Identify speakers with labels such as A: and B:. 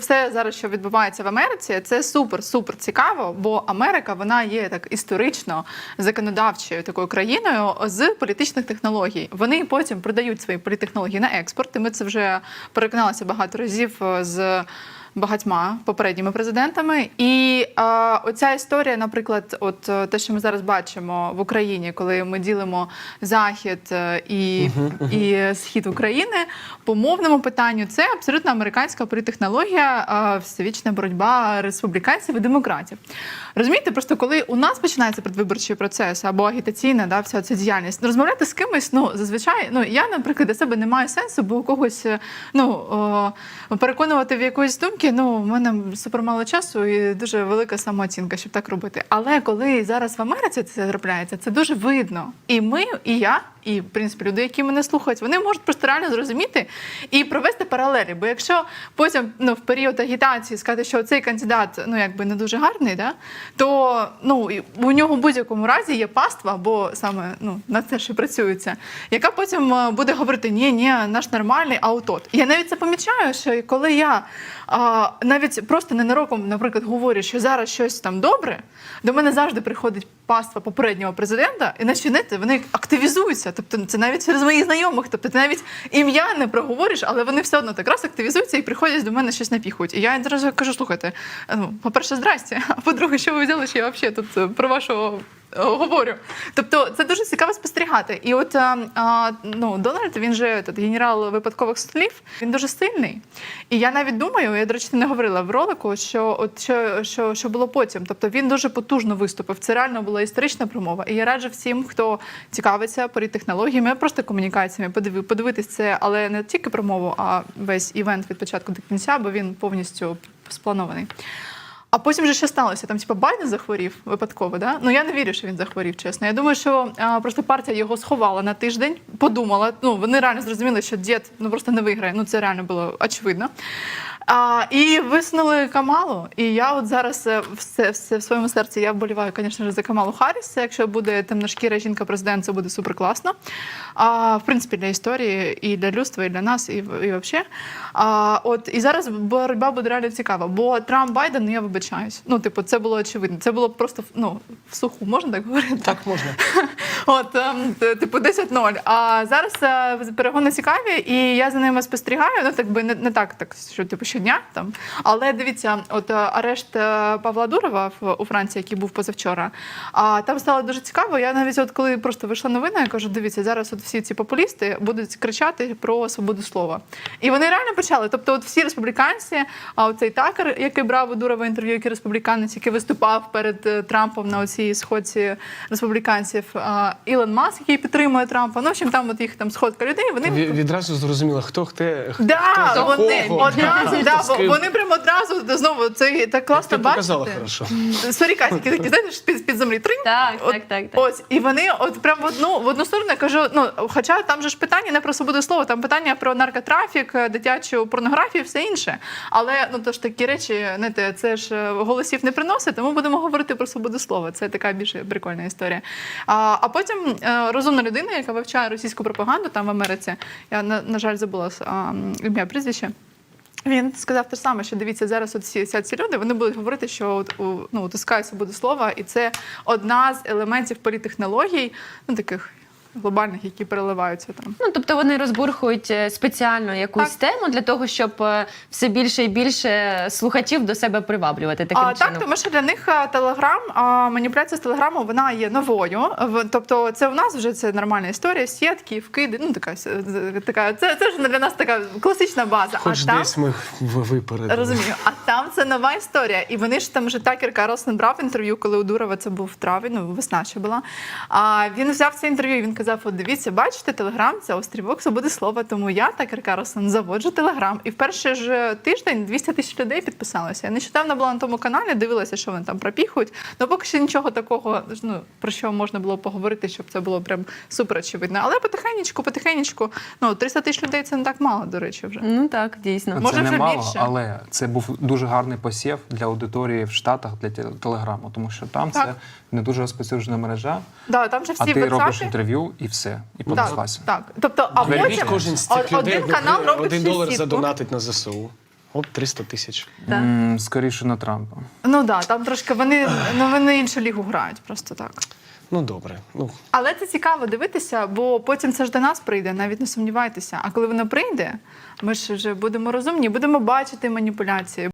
A: Все зараз, що відбувається в Америці, це супер супер цікаво, бо Америка вона є так історично законодавчою такою країною з політичних технологій. Вони потім продають свої політтехнології на експорт. І ми це вже переконалися багато разів е, з. Багатьма попередніми президентами, і е, оця історія, наприклад, от е, те, що ми зараз бачимо в Україні, коли ми ділимо захід е, і, і схід України по мовному питанню, це абсолютно американська політтехнологія, е, всевічна боротьба республіканців і демократів. Розумієте, просто коли у нас починається передвиборчий процес або агітаційна, да, вся ця діяльність, розмовляти з кимось, ну зазвичай, ну я, наприклад, для себе не маю сенсу, бо когось е, ну переконувати в якоїсь думки, ну в мене супер мало часу і дуже велика самооцінка, щоб так робити. Але коли зараз в Америці це трапляється, це дуже видно. І ми, і я. І в принципі люди, які мене слухають, вони можуть просто реально зрозуміти і провести паралелі. Бо якщо потім ну, в період агітації сказати, що цей кандидат ну якби не дуже гарний, да, то ну у нього в будь-якому разі є паства, бо саме ну на це ще працюється, яка потім е, буде говорити: ні, ні, наш нормальний, а от от. Я навіть це помічаю, що коли я а, навіть просто ненароком, наприклад, говорю, що зараз щось там добре, до мене завжди приходить паства попереднього президента, і начинити вони активізуються. Тобто це навіть через моїх знайомих. Тобто ти навіть ім'я не проговориш, але вони все одно так раз активізуються і приходять до мене щось напіхують. І я одразу кажу: слухайте, ну, по-перше, здрасте, а по-друге, що ви взяли, що я взагалі тут е, про вашого. Е, Говорю, тобто це дуже цікаво спостерігати. І от а, а, ну Дональд, він же тут генерал випадкових слів, він дуже сильний. І я навіть думаю, я до речі не говорила в ролику, що от що, що, що було потім. Тобто він дуже потужно виступив. Це реально була історична промова. І я раджу всім, хто цікавиться політтехнологіями, просто комунікаціями, подиви, подивитись це, але не тільки промову, а весь івент від початку до кінця, бо він повністю спланований. А потім вже що сталося? Там, типу, Байден захворів випадково, да? Ну я не вірю, що він захворів, чесно. Я думаю, що а, просто партія його сховала на тиждень, подумала. Ну вони реально зрозуміли, що дід ну просто не виграє. Ну це реально було очевидно. А, і висунули Камалу. І я от зараз е, все, все в своєму серці я вболіваю, звісно за Камалу Харріс. Якщо буде темношкіра жінка президент, це буде супер класно. А, в принципі, для історії і для людства, і для нас, і, і взагалі. А, от і зараз боротьба буде реально цікава. Бо Трамп Байден, ну я вибачаюсь. Ну, типу, це було очевидно. Це було просто ну, в суху, можна так говорити?
B: Так можна.
A: От, ем, типу, 10-0. А зараз е, перегони цікаві, і я за ними спостерігаю. Ну, так би не, не так, так, що типу щодня там. Але дивіться, от е, арешт е, Павла Дурова у Франції, який був позавчора. А там стало дуже цікаво. Я навіть, от коли просто вийшла новина, я кажу: дивіться, зараз от всі ці популісти будуть кричати про свободу слова. І вони реально почали. Тобто, от всі республіканці, а оцей такер, який брав у Дурова інтерв'ю, який республіканець, який виступав перед е, Трампом на оцій сходці республіканців, а, Ілон Маск, який підтримує Трампа. Ну, в общем, там от їх там сходка людей. Вони
B: Ві- Відразу зрозуміло, хто хто
A: Да,
B: за
A: вони
B: кого,
A: одразу, да,
B: ким.
A: вони прямо одразу знову це так класно
B: Ти
A: бачити.
B: показала хорошо.
A: Сорікасики такі, знаєш, під, під землі тринь.
C: Так,
A: От,
C: так, так, так.
A: Ось, і вони от прям в одну в одну сторону я кажу. Ну хоча там же ж питання не про свободу слова, там питання про наркотрафік, е, дитячу порнографію, все інше. Але ну то ж такі речі, знаєте, це ж е, голосів не приносить, тому будемо говорити про свободу слова. Це така більш прикольна історія. А, а потім е, розумна людина, яка вивчає російську пропаганду там в Америці. Я на, на жаль забула а, м, ім'я прізвище. Він сказав те саме, що дивіться, зараз от всі ці люди вони будуть говорити, що от, у, ну, утискає свободу слова, і це одна з елементів політехнологій, ну таких глобальних, які переливаються там.
C: Ну, тобто вони розбурхують е, спеціально якусь тему для того, щоб е, все більше і більше слухачів до себе приваблювати таким
A: А,
C: чином.
A: так, тому що для них Телеграм, а, маніпуляція з Телеграмом, вона є новою. Тобто, це у нас вже це нормальна історія, сітки, вкиди. Ну така така. Це, це ж для нас така класична база.
B: Хоч
A: а там
B: десь ми випередили.
A: Розумію, а там це нова історія. І вони ж там вже Такер Карлсон брав інтерв'ю, коли у Дурова це був травень, ну весна ще була. А він взяв це інтерв'ю. Він казав: от дивіться, бачите, телеграм це острівок свободи слова. Тому я, Такер Карлсон, заводжу телеграм. І в перший ж тиждень 200 тисяч людей підписалося. Я нещодавно була на тому каналі, дивилася, що вони там пропіхують. Ну поки що нічого такого, ну про що можна було поговорити, щоб це було прям супер очевидно. Але потихенечку, потихенечку, ну 300 тисяч людей це не так мало, до речі, вже.
C: Ну так, дійсно.
A: Може,
D: це
A: вже
D: немало,
A: більше.
D: але це був дуже гарний посів для аудиторії в Штатах для те- телеграму, тому що там
A: Так.
D: це не дуже розповсюджена мережа,
A: Да, там же всі
D: а ти робиш
A: WhatsApp.
D: І все, і
A: Так,
D: понеслася.
A: так. Тобто, а потім
B: кожен з цих людей,
A: один канал
B: один долар
A: сітку.
B: задонатить на ЗСУ. Оп, 300 тисяч.
A: Да.
D: Скоріше на Трампа.
A: Ну да, там трошки вони, ну, вони іншу лігу грають, просто так.
B: Ну добре. Ну
A: Але це цікаво дивитися, бо потім це ж до нас прийде, навіть не сумнівайтеся. А коли воно прийде, ми ж вже будемо розумні, будемо бачити маніпуляції.